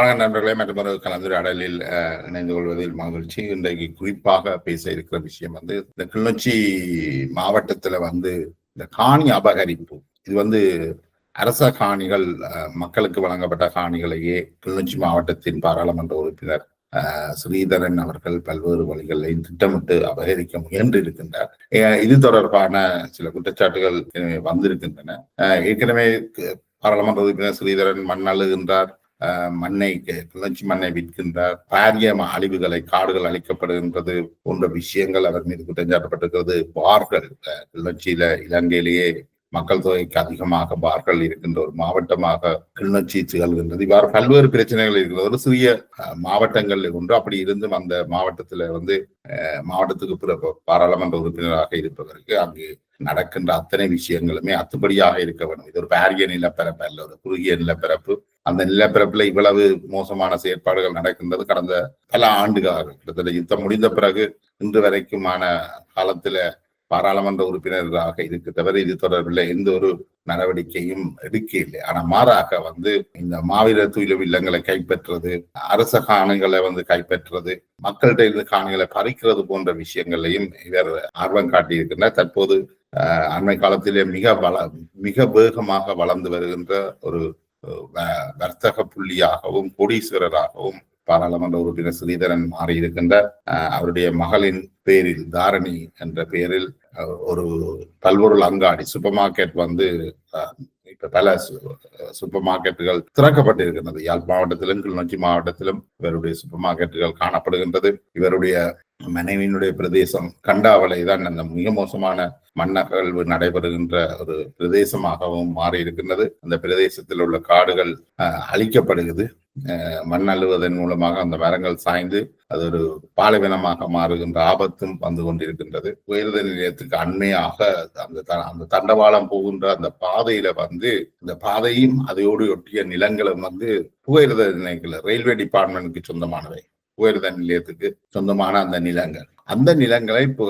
வணக்கம் நண்பர்களே மற்றொரு கலந்துரையாடலில் அஹ், இணைந்து கொள்வதில் மகிழ்ச்சி. இன்றைக்கு குறிப்பாக பேச இருக்கிற விஷயம் வந்து இந்த கிளிநொச்சி மாவட்டத்துல வந்து இந்த காணி அபகரிப்பு. இது வந்து அரச காணிகள் அஹ், மக்களுக்கு வழங்கப்பட்ட காணிகளையே கிளிநொச்சி மாவட்டத்தின் பாராளுமன்ற உறுப்பினர் அஹ், ஸ்ரீதரன் அவர்கள் பல்வேறு வழிகளில் திட்டமிட்டு அபகரிக்க முயன்று இருக்கின்றார் இது தொடர்பான சில குற்றச்சாட்டுகள் வந்திருக்கின்றன. ஏற்கனவே பாராளுமன்ற உறுப்பினர் ஸ்ரீதரன் மண் அழுகின்றார். மண்ணை கி- கிளர்ச்சி மண்ணை விற்கின்றார். பாரிய அழிவுகளை காடுகள் அழிக்கப்படுகின்றது போன்ற விஷயங்கள் அவர் மீது குற்றஞ்சாட்டப்பட்டிருக்கிறது பார்கள் கிளர்ச்சியில இலங்கையிலேயே மக்கள் தொகைக்கு அதிகமாக பார்கள் இருக்கின்ற ஒரு மாவட்டமாக கிளிநொச்சி திகழ்கின்றது இவ்வாறு பல்வேறு பிரச்சனைகள் இருக்கிறது. ஒரு சிறிய மாவட்டங்கள் ஒன்று. அப்படி இருந்தும் அந்த மாவட்டத்துல வந்து மாவட்டத்துக்கு பிற பாராளுமன்ற உறுப்பினராக இருப்பதற்கு அங்கு நடக்கின்ற அத்தனை விஷயங்களுமே அத்துப்படியாக இருக்க வேண்டும். இது ஒரு பாரிய நிலப்பரப்பு அல்ல ஒரு குறுகிய நிலப்பரப்பு. அந்த நிலப்பரப்புல இவ்வளவு மோசமான செயற்பாடுகள் நடக்கின்றது. கடந்த பல ஆண்டுகளாக கிட்டத்தட்ட யுத்தம் முடிந்த பிறகு இன்று வரைக்குமான காலத்துல பாராளுமன்ற உறுப்பினராக இருக்கு தவிர இது தொடர்பில் எந்த ஒரு நடவடிக்கையும் எடுக்க இல்லை ஆனா மாறாக வந்து இந்த மாவீர துயிலு இல்லங்களை கைப்பற்றுறது அரச காணிகளை வந்து கைப்பற்றுறது மக்கள்கிட்ட இருந்து காணிகளை பறிக்கிறது போன்ற விஷயங்களையும் இவர் ஆர்வம் காட்டியிருக்கின்றார். தற்போது அண்மை காலத்திலே மிக வள மிக வேகமாக வளர்ந்து வருகின்ற ஒரு வ- வர்த்தக புள்ளியாகவும் கோடீஸ்வரராகவும் பாராளுமன்ற உறுப்பினர் ஸ்ரீதரன் மாறி இருக்கின்ற அவருடைய மகளின் பேரில் தாரணி என்ற பெயரில் ஒரு பல்பொருள் அங்காடி சூப்பர் மார்க்கெட் வந்து இப்ப பல சூப்பர் மார்க்கெட்டுகள் திறக்கப்பட்டிருக்கின்றது. யாழ் மாவட்டத்திலும் கிளிநொச்சி மாவட்டத்திலும் இவருடைய சூப்பர் மார்க்கெட்டுகள் காணப்படுகின்றது. இவருடைய மனைவியினுடைய பிரதேசம் கண்டாவளை தான் அந்த மிக மோசமான மன்னகழ்வு நடைபெறுகின்ற ஒரு பிரதேசமாகவும் மாறி இருக்கின்றது அந்த பிரதேசத்தில் உள்ள காடுகள் அஹ், அழிக்கப்படுகிறது. மண் அள்ளுவதன் மூலமாக அந்த மரங்கள் சாய்ந்து அது ஒரு பாலைவனமாக மாறுகின்ற ஆபத்தும் வந்து கொண்டிருக்கின்றது. உயர்ந்த நிலையத்துக்கு அண்மையாக அந்த த- அந்த தண்டவாளம் போகின்ற அந்த பாதையில வந்து இந்த பாதையும் அதையோடு ஒட்டிய நிலங்களும் வந்து புகையிரத நிலையங்கள் ரயில்வே டிபார்ட்மெண்ட்டுக்கு சொந்தமானவை. உயர்த நிலையத்துக்கு சொந்தமான அந்த நிலங்கள். அந்த நிலங்களை இப்போ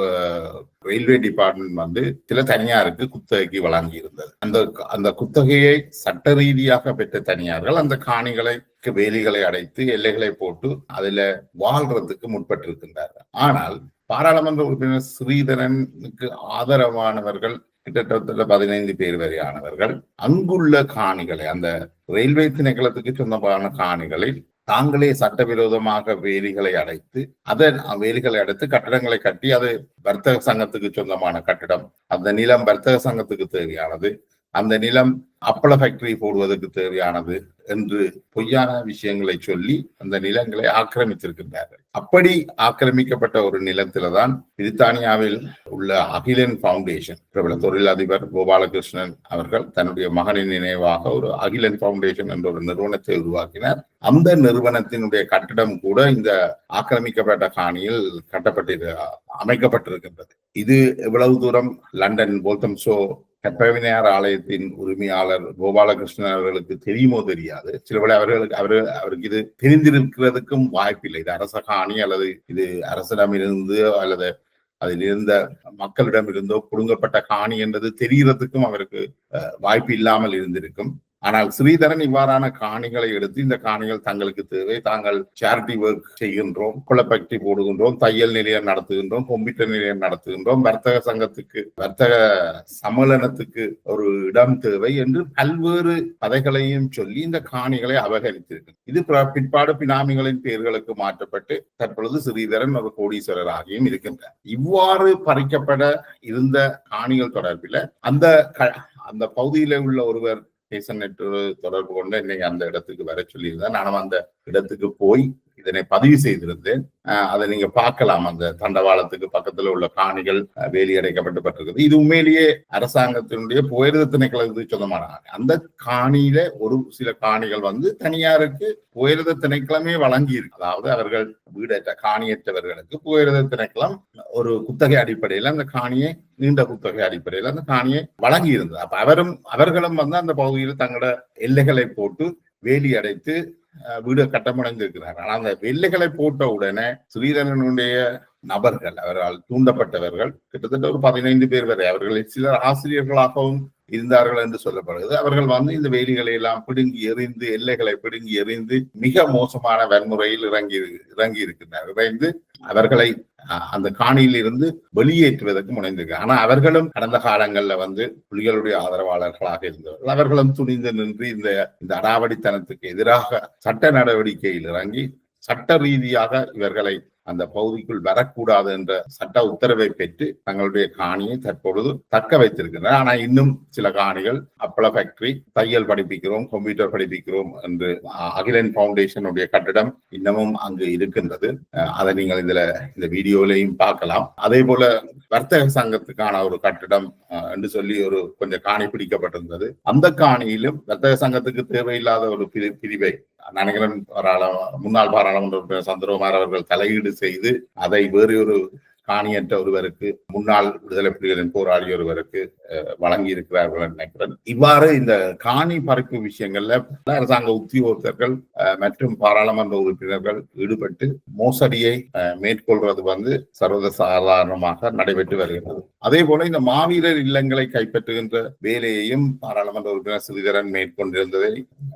ரயில்வே டிபார்ட்மெண்ட் வந்து சில தனியாருக்கு குத்தகைக்கு வழங்கி இருந்தது அந்த அந்த குத்தகையை சட்ட ரீதியாக பெற்ற தனியார்கள் அந்த காணிகளை வேலிகளை அடைத்து எல்லைகளை போட்டு அதுல வாழ்றதுக்கு முற்பட்டிருக்கின்றார்கள். ஆனால் பாராளுமன்ற உறுப்பினர் ஸ்ரீதரனுக்கு ஆதரவானவர்கள் கிட்டத்தட்ட பதினைந்து பேர் வரையானவர்கள் அங்குள்ள காணிகளை அந்த ரயில்வே திணைக்களத்துக்கு சொந்தமான காணிகளில் தாங்களே சட்டவிரோதமாக வேலிகளை அடைத்து அதன் வேலிகளை அடைத்து கட்டடங்களை கட்டி அது வர்த்தக சங்கத்துக்கு சொந்தமான கட்டிடம். அந்த நிலம் வர்த்தக சங்கத்துக்கு தேவையானது. அந்த நிலம் அப்பள ஃபேக்டரி போடுவதற்கு தேவையானது என்று பொய்யான விஷயங்களை சொல்லி அந்த நிலங்களை ஆக்கிரமித்திருக்கின்றார்கள். அப்படி ஆக்கிரமிக்கப்பட்ட ஒரு நிலத்தில்தான் பிரித்தானியாவில் உள்ள அகிலன் பவுண்டேஷன் பிரபல தொழிலதிபர் கோபாலகிருஷ்ணன் அவர்கள் தன்னுடைய மகனின் நினைவாக ஒரு அகிலன் பவுண்டேஷன் என்ற ஒரு நிறுவனத்தை உருவாக்கினார். அந்த நிறுவனத்தினுடைய கட்டிடம் கூட இந்த ஆக்கிரமிக்கப்பட்ட காணியில் கட்டப்பட்டு அமைக்கப்பட்டிருக்கின்றது. இது எவ்வளவு தூரம்? லண்டன் போல்தம் ஷோ கற்பவினையார் ஆலயத்தின் உரிமையாளர் கோபாலகிருஷ்ணன் அவர்களுக்கு தெரியுமோ தெரியாது. சிலபடி அவர்களுக்கு அவர் அவருக்கு இது தெரிந்திருக்கிறதுக்கும் வாய்ப்பில்லை. இது அரச காணி அல்லது இது அரசிடமிருந்து அல்லது அதில் இருந்த மக்களிடம் இருந்தோ புடுங்கப்பட்ட காணி என்றது தெரிகிறதுக்கும் அவருக்கு வாய்ப்பு இல்லாமல் இருந்திருக்கும். ஆனால் ஸ்ரீதரன் இவ்வாறான காணிகளை எடுத்து இந்த காணிகள் தங்களுக்கு தேவை. தாங்கள் சேரிட்டி ஒர்க் செய்கின்றோம் குளப்பக்தி போடுகின்றோம் தையல் நிலையம் நடத்துகின்றோம் கம்ப்யூட்டர் நிலையம் நடத்துகின்றோம். வர்த்தக சங்கத்துக்கு வர்த்தக சம்மேளனத்துக்கு ஒரு இடம் தேவை என்று பல்வேறு கதைகளையும் சொல்லி இந்த காணிகளை அபகரித்திருக்கு இது பிற- பிற்பாடு பினாமிகளின் பெயர்களுக்கு மாற்றப்பட்டு தற்பொழுது ஸ்ரீதரன் ஒரு கோடீஸ்வரராகியும் இருக்கின்றார். இவ்வாறு பறிக்கப்பட இருந்த காணிகள் தொடர்பில் அந்த க- அந்த பகுதியில உள்ள ஒருவர் பேசநெட் தொடர்பு கொண்டு இன்னைக்கு அந்த இடத்துக்கு வர சொல்லியிருந்தேன். நானும் அந்த இடத்துக்கு போய் இதனை பதிவு செய்திருந்தேன் அதை நீங்க பார்க்கலாம். அந்த தண்டவாளத்துக்கு பக்கத்துல உள்ள காணிகள் வேலி அடைக்கப்பட்டு அடைக்கப்பட்டுப்பட்டிருக்குது இது உண்மையிலேயே அரசாங்கத்தினுடைய புயர்த திணைக்களத்துக்கு சொந்தமான அந்த காணியில ஒரு சில காணிகள் வந்து தனியாருக்கு புயர்த திணைக்களமே வழங்கி இருக்கு அதாவது அவர்கள் வீடற்ற காணியற்றவர்களுக்கு புயர்த திணைக்களம் ஒரு குத்தகை அடிப்படையில் அந்த காணியை நீண்ட குத்தகை அடிப்படையில் அந்த காணியை வழங்கி இருந்தது அப்ப அவரும் அவர்களும் வந்து அந்த பகுதியில் தங்களோட எல்லைகளை போட்டு வேலி அடைத்து வீடு கட்டமடைந்திருக்கிறார். ஆனால் அந்த வெள்ளைகளை போட்ட உடனே ஸ்ரீதரனுடைய நபர்கள் அவரால் தூண்டப்பட்டவர்கள் கிட்டத்தட்ட ஒரு பதினைந்து பேர் வரை அவர்களில் சிலர் ஆசிரியர்களாகவும் இருந்தார்கள் என்று சொல்லப்படுகிறது. அவர்கள் வந்து இந்த வேலிகளை எல்லாம் பிடுங்கி எறிந்து எல்லைகளை பிடுங்கி எறிந்து மிக மோசமான வன்முறையில் இறங்கி இறங்கி இருக்கின்றனர் இறைந்து அவர்களை அந்த காணியில் இருந்து வெளியேற்றுவதற்கு முனைந்திருக்கு. ஆனா அவர்களும் கடந்த காலங்கள்ல வந்து புலிகளுடைய ஆதரவாளர்களாக இருந்தவர்கள். அவர்களும் துணிந்து நின்று இந்த இந்த அடாவடித்தனத்துக்கு எதிராக சட்ட நடவடிக்கையில் இறங்கி சட்ட ரீதியாக இவர்களை அந்த பகுதிக்குள் வரக்கூடாது என்ற சட்ட உத்தரவை பெற்று தங்களுடைய காணியை தற்பொழுது தக்க வைத்திருக்கின்றனர். ஆனா இன்னும் சில காணிகள் அப்பள ஃபேக்டரி தையல் படிப்பிக்கிறோம் கம்ப்யூட்டர் படிப்பிக்கிறோம் என்று அகிலன் பவுண்டேஷனுடைய கட்டிடம் இன்னமும் அங்கு இருக்கின்றது. அஹ், அதை நீங்கள் இதுல இந்த வீடியோலையும் பார்க்கலாம். அதே போல வர்த்தக சங்கத்துக்கான ஒரு கட்டிடம் அஹ், என்று சொல்லி ஒரு கொஞ்சம் காணி பிடிக்கப்பட்டிருந்தது. அந்த காணியிலும் வர்த்தக சங்கத்துக்கு தேவையில்லாத ஒரு பிரி- பிரிவை நினைக்கிறேன் முன்னாள் பாராளுமன்ற சந்திரகுமார் அவர்கள் தலையீடு செய்து அதை வேறு ஒரு காணியற்ற ஒருவருக்கு முன்னாள் விடுதலை புலிகளின் போராளி ஒருவருக்கு வழங்கி இருக்கிறார்கள் நினைக்கிறேன். இவ்வாறு இந்த காணி பறிப்பு விஷயங்கள்ல பல அரசாங்க உத்தியோகத்தர்கள் அஹ், மற்றும் பாராளுமன்ற உறுப்பினர்கள் ஈடுபட்டு மோசடியை அஹ், மேற்கொள்வது வந்து சர்வத சாதாரணமாக நடைபெற்று வருகிறது அதே போல இந்த மாவீரர் இல்லங்களை கைப்பற்றுகின்ற வேலையையும் பாராளுமன்ற உறுப்பினர் சிறிதரன் மேற்கொண்டிருந்ததை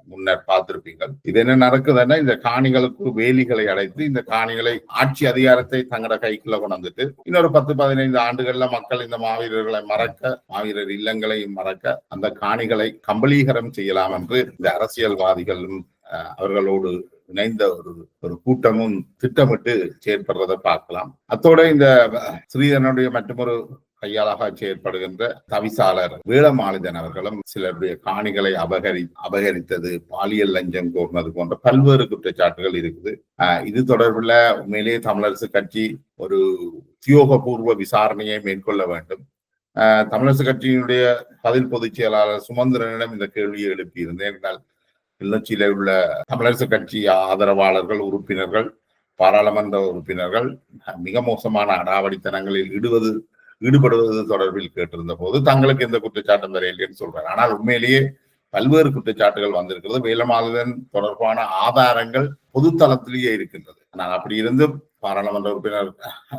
முன்னர் பார்த்திருப்பீங்கள் இது என்ன நடக்குதுன்னா இந்த காணிகளுக்கு வேலிகளை அடைத்து இந்த காணிகளை ஆட்சி அதிகாரத்தை தங்களோட கைக்குள்ள கொண்டு வந்துட்டு இன்னொரு பத்து பதினைந்து ஆண்டுகள்ல மக்கள் இந்த மாவீரர்களை மறக்க மாவீரர் இல்லங்களையும் மறக்க அந்த காணிகளை கம்பளீகரம் செய்யலாம் என்று இந்த அரசியல்வாதிகளும் அஹ், அவர்களோடு இணைந்த ஒரு ஒரு கூட்டமும் திட்டமிட்டு செயற்படுறதை பார்க்கலாம். அத்தோட இந்த ஸ்ரீதனுடைய மற்றும் மற்றொரு கையாளாக செயற்படுகின்ற தவிசாளர் வீழமாளிதன் அவர்களும் சிலருடைய காணிகளை அபகரி அபகரித்தது பாலியல் லஞ்சம் கோர்னது போன்ற பல்வேறு குற்றச்சாட்டுகள் இருக்குது. இது தொடர்பில் உண்மையிலேயே தமிழரசு கட்சி ஒரு உத்தியோகபூர்வ விசாரணையை மேற்கொள்ள வேண்டும். ஆஹ் தமிழரசு கட்சியினுடைய பதில் பொதுச் செயலாளர் சுமந்திரனிடம் இந்த கேள்வியை எழுப்பியிருந்தேன். என்றால் கிளர்ச்சியில உள்ள தமிழரசு கட்சி ஆதரவாளர்கள் உறுப்பினர்கள் பாராளுமன்ற உறுப்பினர்கள் மிக மோசமான அடாவடித்தனங்களில் இடுவது ஈடுபடுவது தொடர்பில் கேட்டிருந்த போது தங்களுக்கு எந்த குற்றச்சாட்டும் வரையில்லைன்னு சொல்றாரு. ஆனால் உண்மையிலேயே பல்வேறு குற்றச்சாட்டுகள் வந்திருக்கிறது. வேலமாதன் தொடர்பான ஆதாரங்கள் பொதுத்தளத்திலேயே இருக்கின்றது. ஆனால் அப்படி இருந்தும் பாராளுமன்ற உறுப்பினர்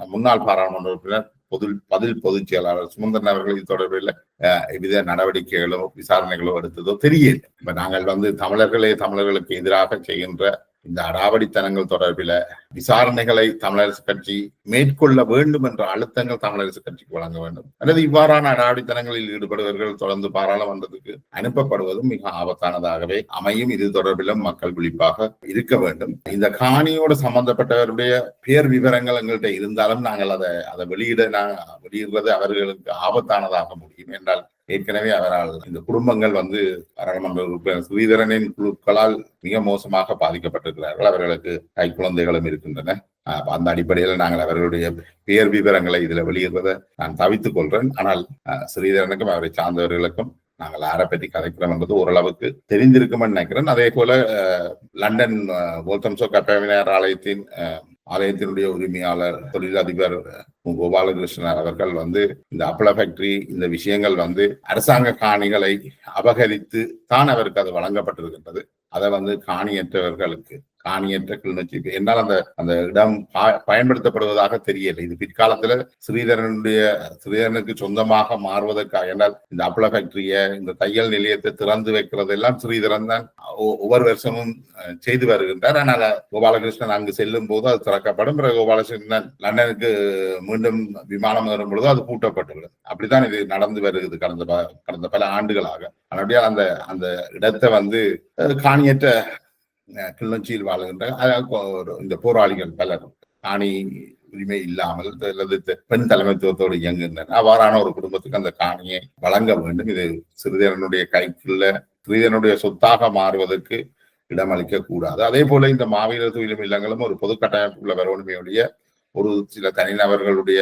முன்னாள் பாராளுமன்ற உறுப்பினர் பொது பதில் பொதுச் செயலாளர் சுமந்திரன் அவர்கள் இது தொடர்பில் அஹ், எவ்வித நடவடிக்கைகளோ விசாரணைகளோ எடுத்ததோ தெரியல இப்ப நாங்கள் வந்து தமிழர்களே தமிழர்களுக்கு எதிராக செய்கின்ற இந்த அடாவடித்தனங்கள் தொடர்பில விசாரணைகளை தமிழரசு கட்சி மேற்கொள்ள வேண்டும் என்ற அழுத்தங்கள் தமிழரசு கட்சிக்கு வழங்க வேண்டும். அல்லது இவ்வாறான அடாவடித்தனங்களில் ஈடுபடுபவர்கள் தொடர்ந்து பாராளுமன்றத்துக்கு அனுப்பப்படுவதும் மிக ஆபத்தானதாகவே அமையும். இது தொடர்பிலும் மக்கள் விழிப்பாக இருக்க வேண்டும். இந்த காணியோடு சம்பந்தப்பட்டவருடைய பேர் விவரங்கள் எங்கள்கிட்ட இருந்தாலும் நாங்கள் அதை அதை வெளியிட வெளியிடுறது அவர்களுக்கு ஆபத்தானதாக முடியும். என்றால் ஏற்கனவே அவரால் இந்த குடும்பங்கள் வந்து பாராளுமன்ற ஸ்ரீதரனின் குழுக்களால் மிக மோசமாக பாதிக்கப்பட்டிருக்கிறார்கள். அவர்களுக்கு கை குழந்தைகளும் இருக்கின்றன. அஹ் அந்த அடிப்படையில் நாங்கள் அவர்களுடைய பெயர் விவரங்களை இதுல வெளியிடுவதை நான் தவித்துக் கொள்றேன். ஆனால் ஸ்ரீதரனுக்கும் அவரை சார்ந்தவர்களுக்கும் நாங்கள் யாரை பற்றி கதைக்கிறோம் என்பது ஓரளவுக்கு தெரிந்திருக்கும்னு நினைக்கிறேன். அதே போல அஹ், லண்டன் ஓல்தம்சோ கட்டவினர் ஆலயத்தின் ஆலயத்தினுடைய உரிமையாளர் தொழிலதிபர் கோபாலகிருஷ்ணன் அவர்கள் வந்து இந்த அப்பள ஃபேக்டரி இந்த விஷயங்கள் வந்து அரசாங்க காணிகளை அபகரித்து தான் அவருக்கு அது வழங்கப்பட்டிருக்கின்றது. அதை வந்து காணியற்றவர்களுக்கு காணியற்ற கிளிநொச்சி என்னால் அந்த அந்த இடம் பயன்படுத்தப்படுவதாக தெரியல. இது பிற்காலத்துல ஸ்ரீதரனுடைய ஸ்ரீதரனுக்கு சொந்தமாக மாறுவதற்காக என்றால் இந்த அப்பள ஃபேக்டரிய இந்த தையல் நிலையத்தை திறந்து வைக்கிறது எல்லாம் ஸ்ரீதரன் தான் ஒ- ஒவ்வொரு வருஷமும் செய்து வருகின்றார். ஆனால் கோபாலகிருஷ்ணன் அங்கு செல்லும் போது அது திறக்கப்படும். பிறகு கோபாலகிருஷ்ணன் லண்டனுக்கு மீண்டும் விமானம் வரும் பொழுது அது பூட்டப்பட்டுள்ளது அப்படித்தான் இது நடந்து வருகிறது கடந்த ப- கடந்த பல ஆண்டுகளாக. அப்படியே அந்த அந்த இடத்தை வந்து காணியற்ற அஹ், கிளிநொச்சியில் வாழ்கின்ற அதாவது இந்த போராளிகள் பலர் காணி உரிமை இல்லாமல் அல்லது பெண் தலைமைத்துவத்தோடு இயங்குகின்றன அவ்வாறான ஒரு குடும்பத்துக்கு அந்த காணியை வழங்க வேண்டும். இது சிறிதரனுடைய கைக்குள்ள சிறிதரனுடைய சொத்தாக மாறுவதற்கு இடமளிக்க கூடாது. அதே போல இந்த மாவீரர் தொழிலும் இல்லங்களும் ஒரு பொது கட்டமைப்புள்ள வரவணுமையுடைய ஒரு சில தனிநபர்களுடைய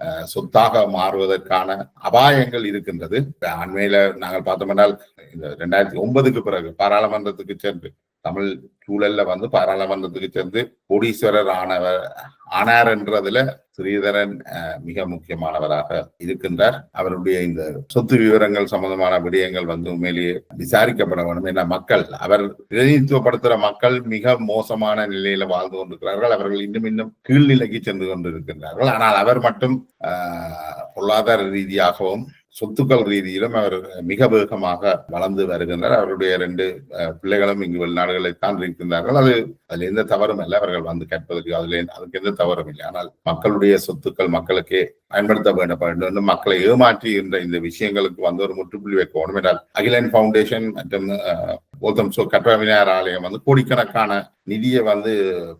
அஹ், சொத்தாக மாறுவதற்கான அபாயங்கள் இருக்கின்றது. அண்மையில நாங்கள் பார்த்தோம்னால் இந்த ரெண்டாயிரத்தி ஒன்பதுக்கு பிறகு பாராளுமன்றத்துக்கு சென்று தமிழ் சூழல்ல வந்து பாராளுமன்றத்துக்கு சென்று கோடீஸ்வரர் ஆனவர் ஆனார் என்றதுல ஸ்ரீதரன் அஹ், மிக முக்கியமானவராக இருக்கின்றார். அவருடைய இந்த சொத்து விவரங்கள் சம்பந்தமான விடயங்கள் வந்து உண்மையிலேயே விசாரிக்கப்பட வேண்டும். என மக்கள் அவர் பிரதிநிதித்துவப்படுத்துகிற மக்கள் மிக மோசமான நிலையில வாழ்ந்து கொண்டிருக்கிறார்கள். அவர்கள் இன்னும் இன்னும் கீழ்நிலைக்கு சென்று கொண்டிருக்கின்றார்கள். ஆனால் அவர் மட்டும் ஆஹ், பொருளாதார ரீதியாகவும் சொத்துக்கள் ரீதியிலும் அவர் மிக வேகமாக வளர்ந்து வருகின்றார். அவருடைய ரெண்டு அஹ், பிள்ளைகளும் இங்கு வெளிநாடுகளை தான் இருக்கின்றார்கள். அது அதுல எந்த தவறும் இல்லை. அவர்கள் வந்து கேட்பதற்கு அதுல அதுக்கு எந்த தவறும் இல்லை. ஆனால் மக்களுடைய சொத்துக்கள் மக்களுக்கே பயன்படுத்த வேண்டும் மக்களை மக்களை ஏமாற்றுகின்ற இந்த விஷயங்களுக்கு வந்து ஒரு முற்றுப்புள்ளி வைக்க வேண்டும் என்றால் அகிலன் ஃபவுண்டேஷன் மற்றும் அஹ், சோ கற்றவினார் ஆலயம் வந்து கோடிக்கணக்கான நிதியை வந்து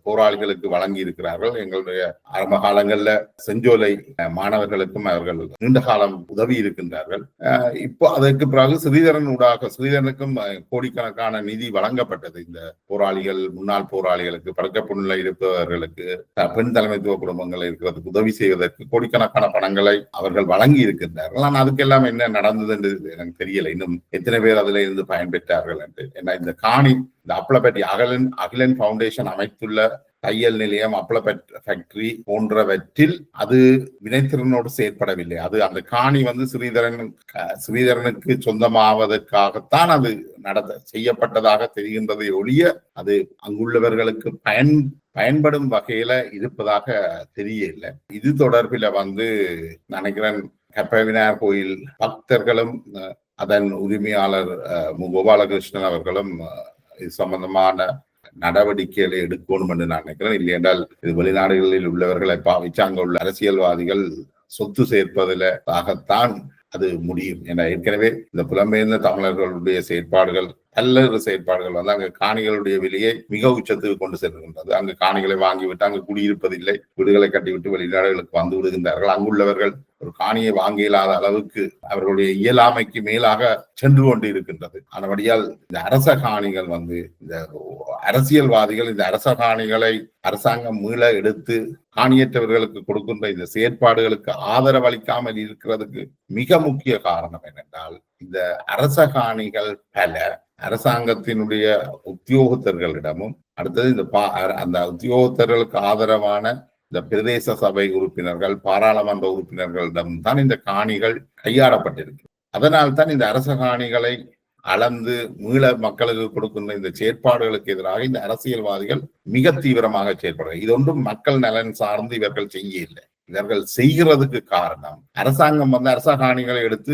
போராளிகளுக்கு வழங்கி இருக்கிறார்கள் எங்களுடைய ஆரம்ப காலங்கள்ல செஞ்சோலை மாணவர்களுக்கும் அவர்கள் நீண்ட காலம் உதவி இருக்கின்றார்கள். இப்போ அதற்கு பிறகு ஸ்ரீதரன் ஊடாக ஸ்ரீதரனுக்கும் கோடிக்கணக்கான நிதி வழங்கப்பட்டது. இந்த போராளிகள் முன்னாள் போராளிகளுக்கு பறக்கப்புண்ணில் இருப்பவர்களுக்கு பெண் தலைமைத்துவ குடும்பங்கள் இருக்கிறதுக்கு உதவி செய்வதற்கு கோடிக்கணக்கான பணங்களை அவர்கள் வழங்கி இருக்கின்றார்கள் ஆனால் அதுக்கெல்லாம் என்ன நடந்தது என்று எனக்கு தெரியல. இன்னும் எத்தனை பேர் அதுல இருந்து பயன்பெற்றார்கள் என்று. ஏன்னா இந்த காணி இந்த அப்பளப்பட்டி அகலன் அகிலன் பவுண்டேஷன் அமைத்துள்ள தையல் நிலையம் அப்பளப்பட் ஃபேக்டரி போன்றவற்றில் அது வினைத்திறனோடு செயற்படவில்லை. அது அந்த காணி வந்து ஸ்ரீதரன் ஸ்ரீதரனுக்கு சொந்தமாவதற்காகத்தான் அது நடந்த செய்யப்பட்டதாக தெரிகின்றதை ஒழிய அது அங்குள்ளவர்களுக்கு பயன் பயன்படும் வகையில இருப்பதாக தெரியல இது தொடர்பில வந்து நினைக்கிறேன் கப்பவினார் கோயில் பக்தர்களும் அஹ், அதன் உரிமையாளர் அஹ், மு. கோபாலகிருஷ்ணன் அவர்களும் இது சம்பந்தமான நடவடிக்கைகளை எடுக்கணும் என்று நான் நினைக்கிறேன். இல்லை என்றால் இது வெளிநாடுகளில் உள்ளவர்களை பாவிச்சு அங்க உள்ள அரசியல்வாதிகள் சொத்து சேர்ப்பதில் ஆகத்தான் அது முடியும். என ஏற்கனவே இந்த புலம்பெயர்ந்த தமிழர்களுடைய செயற்பாடுகள் நல்ல செயற்பாடுகள் வந்து அங்கு காணிகளுடைய விலையை மிக உச்சத்துக்கு கொண்டு செல்கின்றது. அங்கு காணிகளை வாங்கிவிட்டு அங்கு குடியிருப்பதில்லை. வீடுகளை கட்டிவிட்டு வெளிநாடுகளுக்கு வந்து விடுகின்றார்கள். அங்குள்ளவர்கள் ஒரு காணியை வாங்க இயலாத அளவுக்கு அவர்களுடைய இயலாமைக்கு மேலாக சென்று கொண்டு இருக்கின்றது ஆனபடியால் இந்த அரச காணிகள் வந்து இந்த அரசியல்வாதிகள் இந்த அரச காணிகளை அரசாங்கம் மீள எடுத்து காணியற்றவர்களுக்கு கொடுக்கின்ற இந்த செயற்பாடுகளுக்கு ஆதரவளிக்காமல் இருக்கிறதுக்கு மிக முக்கிய காரணம் என்னென்றால் இந்த அரச காணிகள் பல அரசாங்கத்தினுடைய உத்தியோகத்தர்களிடமும் அடுத்தது இந்த பா- அந்த உத்தியோகத்தர்களுக்கு ஆதரவான இந்த பிரதேச சபை உறுப்பினர்கள் பாராளுமன்ற உறுப்பினர்களிடம் தான் இந்த காணிகள் கையாடப்பட்டிருக்கு அதனால் தான் இந்த அரச காணிகளை அளந்து மீள மக்களுக்கு கொடுக்கின்ற இந்த செயற்பாடுகளுக்கு எதிராக இந்த அரசியல்வாதிகள் மிக தீவிரமாக செயற்படுறாங்க இது ஒன்றும் மக்கள் நலன் சார்ந்து இவர்கள் செய்ய இல்லை இவர்கள் செய்கிறதுக்கு காரணம். அரசாங்கம் வந்து அரச காணிகளை எடுத்து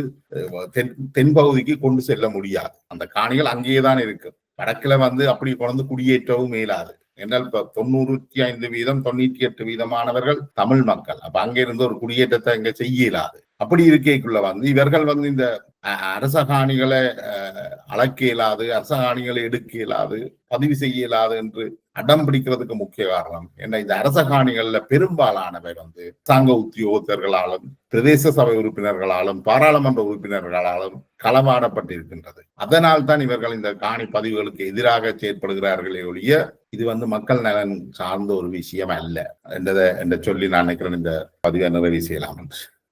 தென் தென்பகுதிக்கு கொண்டு செல்ல முடியாது. அந்த காணிகள் அங்கேயே தான் இருக்கு. வடக்குல வந்து அப்படி கொண்டு குடியேற்றவும் மேலாது என்றால் இப்ப தொண்ணூற்றி ஐந்து வீதம் தொண்ணூற்றி எட்டு வீதமானவர்கள் தமிழ் மக்கள். அப்ப அங்கிருந்து ஒரு குடியேற்றத்தை இங்க செய்ய இயலாது. அப்படி இருக்கைக்குள்ள வந்து இவர்கள் வந்து இந்த அஹ், அரச காணிகளை அஹ், அளக்க இயலாது அரச காணிகளை எடுக்க இயலாது பதிவு செய்ய இயலாது என்று அடம் பிடிக்கிறதுக்கு முக்கிய காரணம் என்ன? இந்த அரச காணிகள்ல பெரும்பாலானவை வந்து அரசாங்க உத்தியோகத்தர்களாலும் பிரதேச சபை உறுப்பினர்களாலும் பாராளுமன்ற உறுப்பினர்களாலும் களமாடப்பட்டிருக்கின்றது. அதனால் தான் இவர்கள் இந்த காணி பதிவுகளுக்கு எதிராக செயற்படுகிறார்களே ஒழிய இது வந்து மக்கள் நலன் சார்ந்த ஒரு விஷயம் அல்ல. என்றதை என்று சொல்லி நான் நினைக்கிறேன். இந்த பதிவை நிறைவு செய்யலாம்.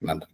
நன்றி.